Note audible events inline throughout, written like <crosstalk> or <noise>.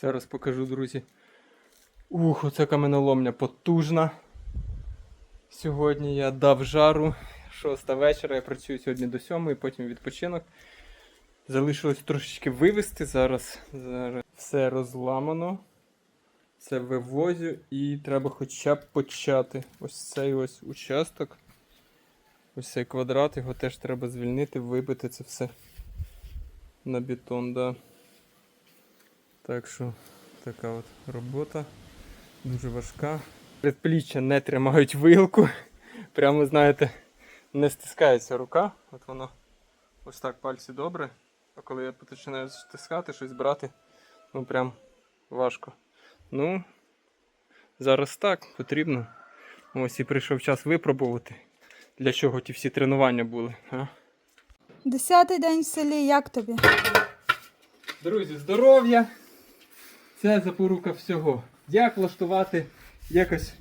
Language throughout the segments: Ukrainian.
Зараз покажу, друзі. Ух, оце каменоломня потужна. Сьогодні я дав жару. Шоста вечора. Я працюю сьогодні до сьомої, потім відпочинок. Залишилось трошечки вивезти. Зараз, зараз все розламано. Все вивозю і треба хоча б почати. Ось цей ось участок. Ось цей квадрат, його теж треба звільнити, вибити це все на бетон, да. Так що така от робота. Дуже важка. Предпліччя не тримають вилку. Прямо, знаєте, не стискається рука. От воно ось так пальці добре. А коли я починаю стискати, щось брати, ну прям важко. Ну, зараз так потрібно. Ось і прийшов час випробувати. Для чого ті всі тренування були. А? Десятий день в селі, як тобі? Друзі, здоров'я! Це запорука всього. Як влаштувати якось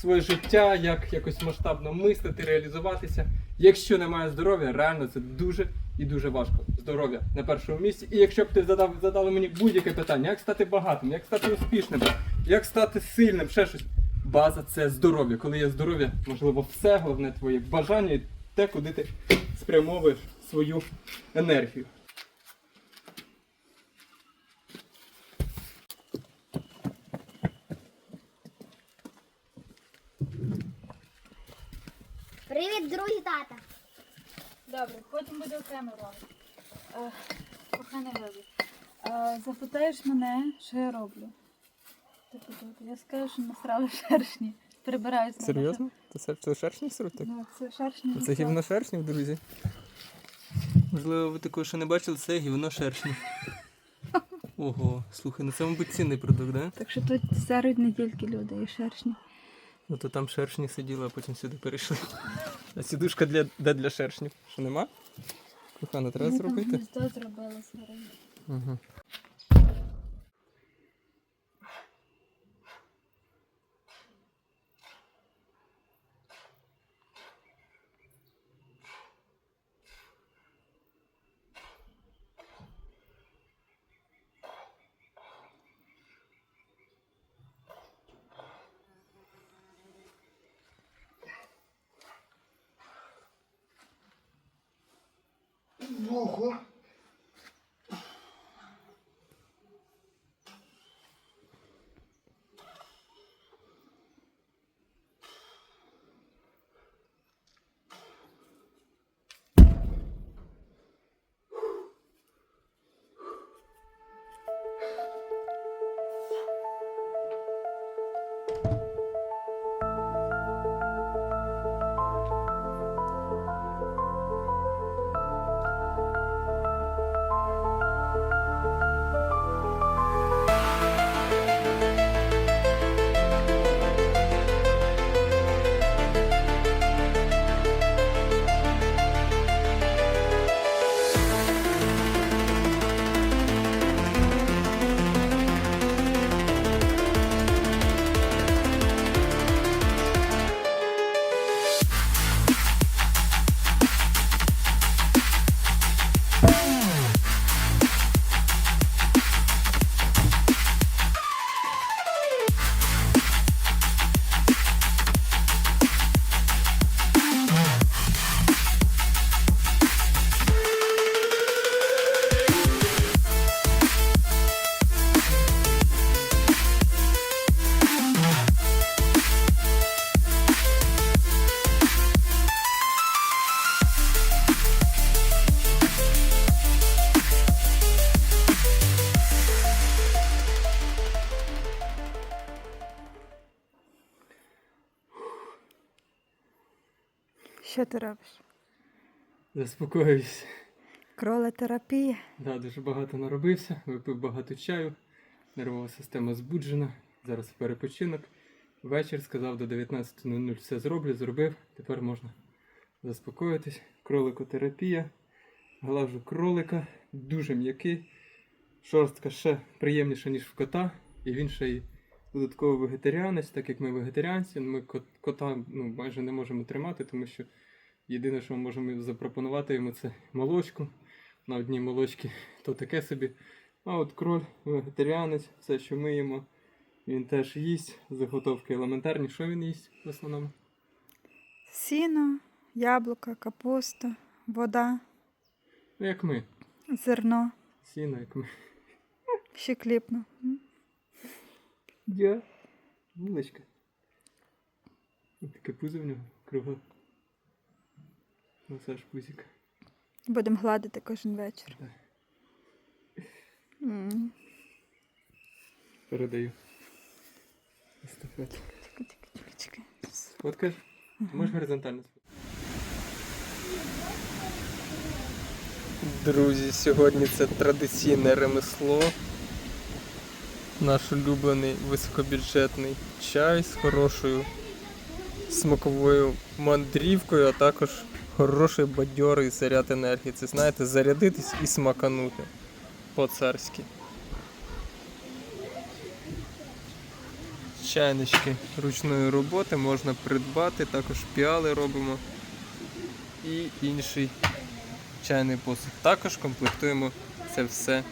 своє життя, як якось масштабно мислити, реалізуватися. Якщо немає здоров'я, реально це дуже і дуже важко. Здоров'я на першому місці. І якщо б ти задав, задали мені будь-яке питання, як стати багатим, як стати успішним, як стати сильним, ще щось. База це здоров'я. Коли є здоров'я, можливо, все, головне твоє бажання і те, куди ти спрямовуєш свою енергію. Привіт, друзі тата. Добре, потім буде окремо робити. Коханий е, запитаєш мене, що я роблю. Типу. Я скажу, що насрали шершні. Прибираю з Серйозно? Це, це шершні сруть? Ну, це шершні. Це гівно шершнів, друзі. Можливо, ви такого ще не бачили, це гівно шершнів. <laughs> Ого, слухай, ну це, мабуть, цінний продукт, да? Так що тут сяруть не тільки люди, і шершні. Ну то там шершні сиділи, а потім сюди перейшли. <laughs> А сідушка для, де для шершнів? Що нема? Кохана, треба Вони там зробити. гніздо зробили. Угу. Ого. Що ти робиш? Заспокоююсь. Кролетерапія. Да, дуже багато наробився, випив багато чаю, нервова система збуджена. Зараз перепочинок. Вечір сказав до 19.00 все зроблю, зробив. Тепер можна заспокоїтись. Кроликотерапія. Глажу кролика, дуже м'який. Шорстка ще приємніша, ніж в кота. І він ще й додатково вегетаріанець, так як ми вегетаріанці, ми кота ну, майже не можемо тримати, тому що єдине, що ми можемо запропонувати йому, це молочку. На одній молочці то таке собі А от кроль вегетаріанець, все, що ми їмо, він теж їсть. Заготовки елементарні. Що він їсть в основному? Сіно, яблука, капуста, вода, Ну, як ми. зерно, Сіно, як ми. ще кліпно. Я. Ось Таке пузо в нього кругле. Масаж пузика. Будемо гладити кожен вечір. Так. М. Передаю. Естафету. Чекай, чекай, чекай, чекай. Сфоткаєш? Можеш горизонтально Друзі, сьогодні це традиційне ремесло. Наш улюблений високобюджетний чай з хорошою смаковою мандрівкою, а також хороший бадьорий заряд енергії. Це знаєте, зарядитись і смаканути по-царськи. Чайнички ручної роботи можна придбати, також піали робимо і інший чайний посуд. Також комплектуємо це все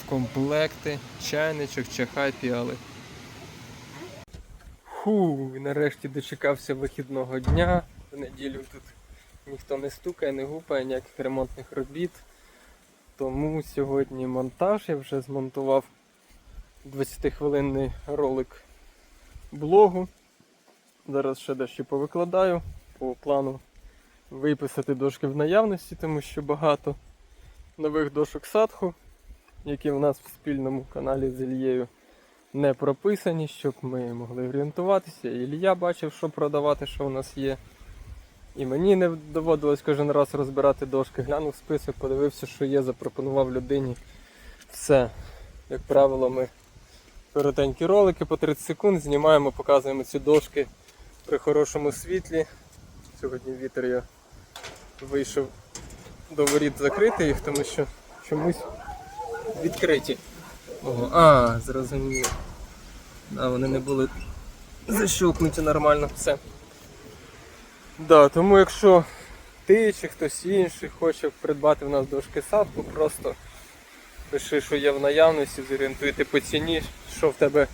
в комплекти, чайничок, чахай, піали. Фу, нарешті дочекався вихідного дня. В неділю тут ніхто не стукає, не гупає, ніяких ремонтних робіт. Тому сьогодні монтаж я вже змонтував 20-хвилинний ролик блогу. Зараз ще дещо повикладаю по плану виписати дошки в наявності, тому що багато нових дошок садху, які в нас в спільному каналі з Ільєю не прописані, щоб ми могли орієнтуватися. Ілья бачив, що продавати, що у нас є. І мені не доводилось кожен раз розбирати дошки. Глянув список, подивився, що є, запропонував людині. Все. Як правило, ми коротенькі ролики по 30 секунд, знімаємо, показуємо ці дошки при хорошому світлі. Сьогодні вітер я вийшов до воріт закрити їх, тому що чомусь відкриті. Ого, а, зрозуміло. Да, вони не були защелкнуті нормально, все. Да, тому якщо ти чи хтось інший хоче придбати в нас дошки садку, просто пиши, що є в наявності, зорієнтуйте по ціні, що в тебе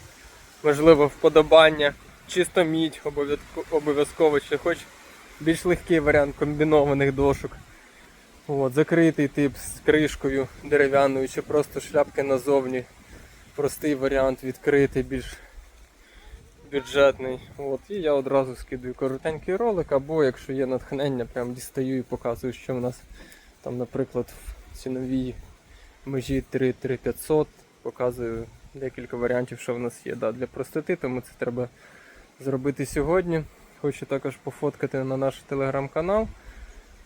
можливо вподобання, чисто мідь обов'язково, чи хоч більш легкий варіант комбінованих дошок. От, закритий тип з кришкою дерев'яною, чи просто шляпки назовні. Простий варіант відкритий, більш бюджетний. От, і я одразу скидую коротенький ролик, або якщо є натхнення, прям дістаю і показую, що в нас там, наприклад, в ціновій межі 3-3500. Показую декілька варіантів, що в нас є да, для простоти, тому це треба зробити сьогодні. Хочу також пофоткати на наш телеграм-канал,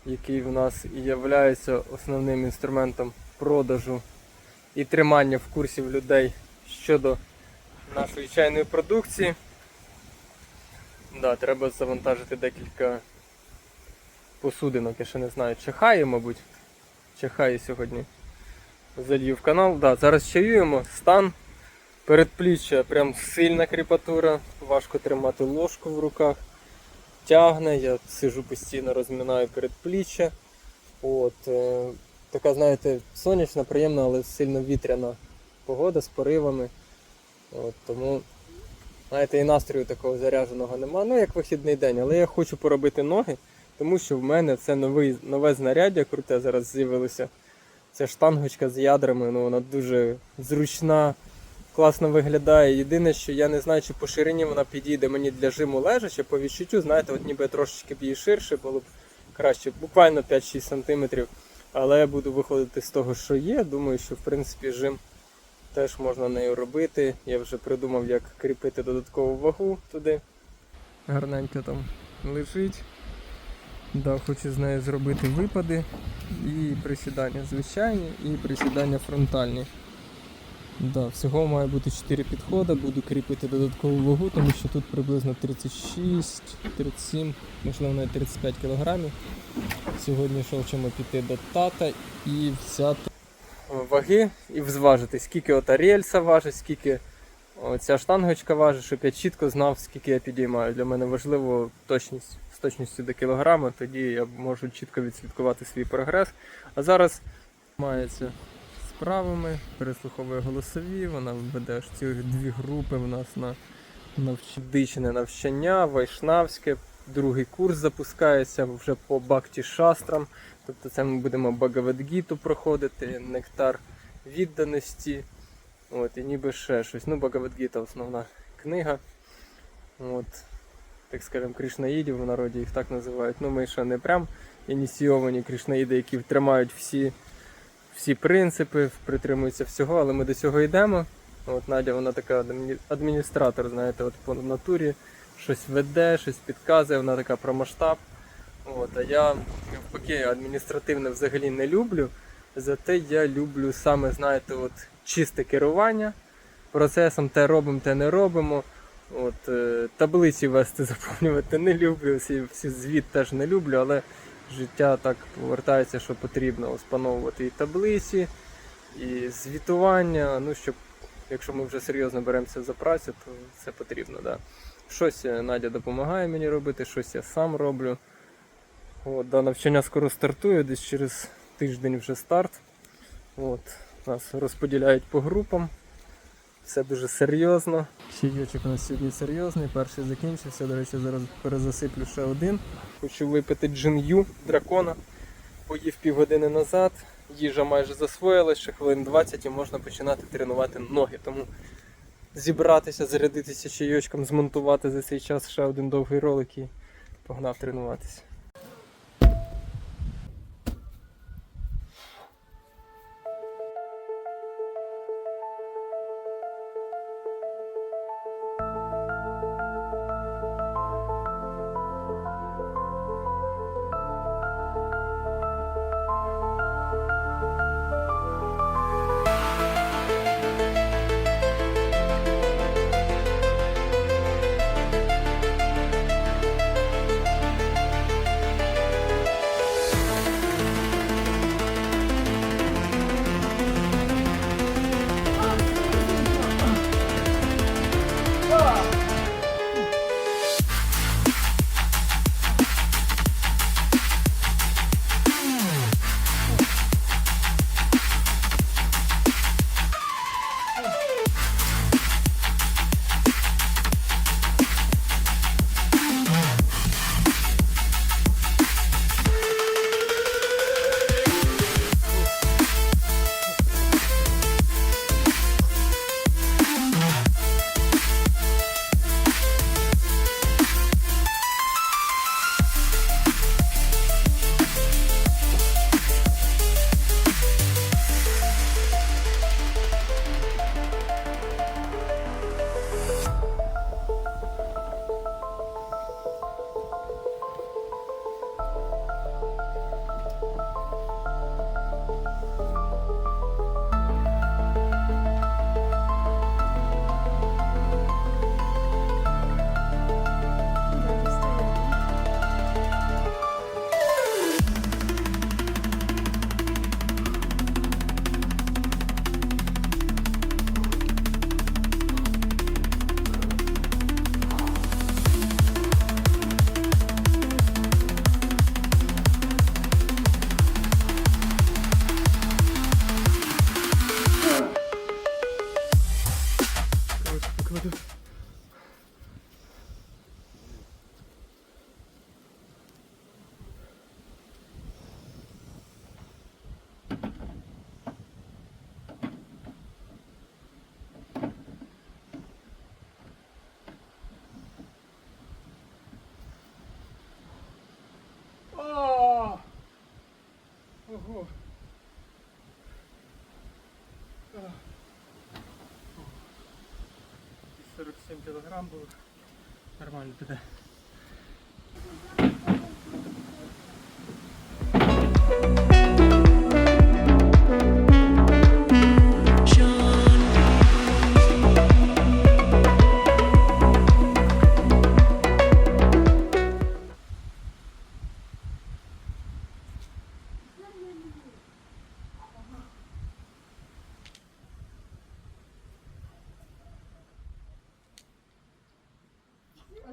який в нас і є основним інструментом продажу і тримання в курсі людей щодо нашої чайної продукції. Да, треба завантажити декілька посудинок, я ще не знаю, чахає, мабуть. Чахає сьогодні. Залью в канал. Да, зараз чаюємо. Стан передпліччя прям сильна кріпатура, важко тримати ложку в руках. Тягне, я сижу постійно, розминаю передпліччя. От, е, така, знаєте, сонячна, приємна, але сильно вітряна погода з поривами. От, тому, знаєте, і настрою такого зарядженого нема. Ну, як вихідний день, але я хочу поробити ноги, тому що в мене це новий, нове знаряддя круте зараз з'явилося. Це штангочка з ядрами, ну вона дуже зручна, класно виглядає. Єдине, що я не знаю, чи по ширині вона підійде мені для жиму лежачи, по відчуттю, знаєте, от ніби трошечки б її ширше було б краще, буквально 5-6 см. Але я буду виходити з того, що є. Думаю, що в принципі жим теж можна нею робити. Я вже придумав, як кріпити додаткову вагу туди. Гарненько там лежить. Да, хочу з нею зробити випади і присідання звичайні, і присідання фронтальні. Да, всього має бути 4 підходи, буду кріпити додаткову вагу, тому що тут приблизно 36, 37, можливо навіть 35 кг. Сьогодні хочемо піти до тата і взяти ваги і взважити, скільки ота рельса важить, скільки ця штангочка важить, щоб я чітко знав, скільки я підіймаю. Для мене важливо точність з точністю до кілограма, тоді я можу чітко відслідкувати свій прогрес. А зараз мається справами, переслуховує голосові, вона веде аж цілих дві групи в нас на навчдичне навчання, вайшнавське. Другий курс запускається вже по бакті шастрам. Тобто це ми будемо Багавадгіту проходити, нектар відданості. От, і ніби ще щось. Ну, Багавадгіта основна книга. От, так скажемо, кришнаїдів в народі їх так називають. Ну, ми ще не прям ініційовані кришнаїди, які тримають всі, всі принципи, притримуються всього, але ми до цього йдемо. От Надя, вона така адміністратор, знаєте, от по натурі щось веде, щось підказує, вона така про масштаб. От, а я навпаки адміністративне взагалі не люблю. Зате я люблю саме, знаєте, от чисте керування процесом, те робимо, те не робимо. От, е, таблиці вести <laughs> заповнювати не люблю, всі, всі звіт теж не люблю, але життя так повертається, що потрібно оспановувати і таблиці, і звітування. Ну, щоб, якщо ми вже серйозно беремося за працю, то це потрібно. Да. Щось е, Надя допомагає мені робити, щось я сам роблю. От, да, навчання скоро стартує, десь через тиждень вже старт. От, нас розподіляють по групам. Все дуже серйозно. Чайочок у нас сьогодні серйозний. Перший закінчився. До речі, зараз перезасиплю ще один. Хочу випити джин'ю дракона. Поїв півгодини назад. Їжа майже засвоїлась, ще хвилин 20 і можна починати тренувати ноги. Тому зібратися, зарядитися чайочком, змонтувати за цей час ще один довгий ролик і погнав тренуватися. Ого. Так. 47 кілограм було. Нормально піде.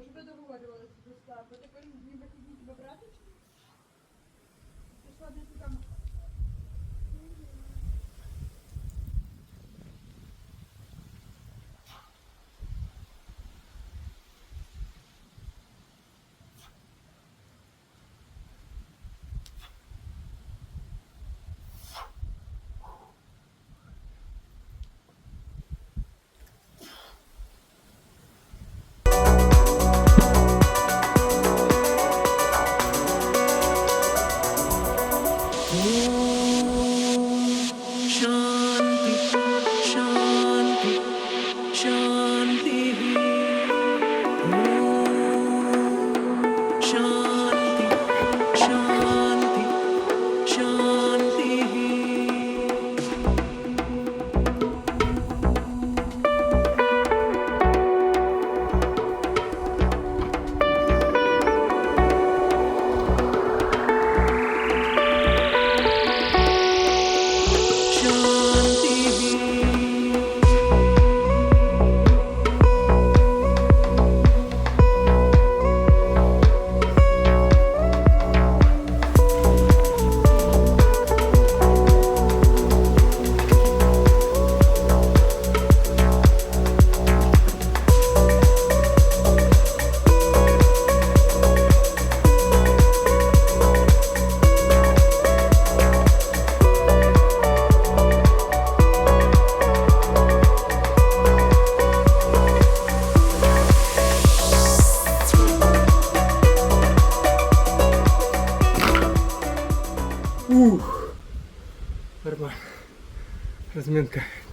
А що ви договорювалися до Стапа? Тепер ніби хотіть тебе брати? Пішла десь там.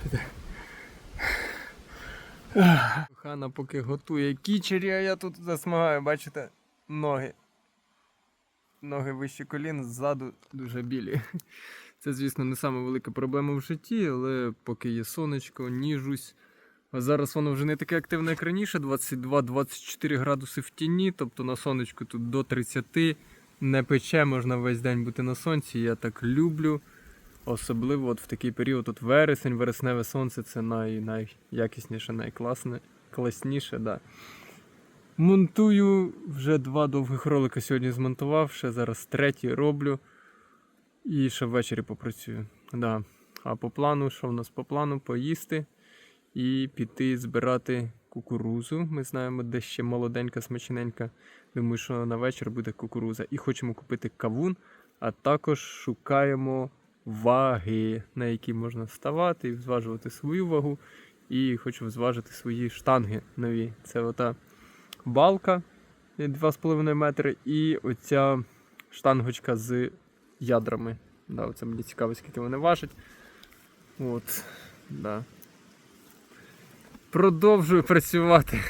Піде. Хана поки готує кічері, а я тут засмагаю, бачите, ноги. Ноги вище колін, ззаду дуже білі. Це, звісно, не сама велика проблема в житті, але поки є сонечко, ніжусь. А зараз воно вже не таке активне, як раніше, 22-24 градуси в тіні, тобто на сонечку тут до 30, не пече, можна весь день бути на сонці. Я так люблю. Особливо от в такий період, от вересень, вересневе сонце це най, найякісніше, найкласне, класніше, да. Монтую вже два довгих ролика сьогодні змонтував, ще зараз третій роблю. І ще ввечері попрацюю. Да. А по плану, що в нас по плану? Поїсти і піти збирати кукурузу. Ми знаємо, де ще молоденька, смачненька. Думаю, що на вечір буде кукуруза. І хочемо купити кавун, а також шукаємо ваги, на які можна вставати і зважувати свою вагу. І хочу зважити свої штанги нові. Це ота балка 2,5 метри і оця штангочка з ядрами. Да, оце мені цікаво, скільки вони важать. От, да. Продовжую працювати.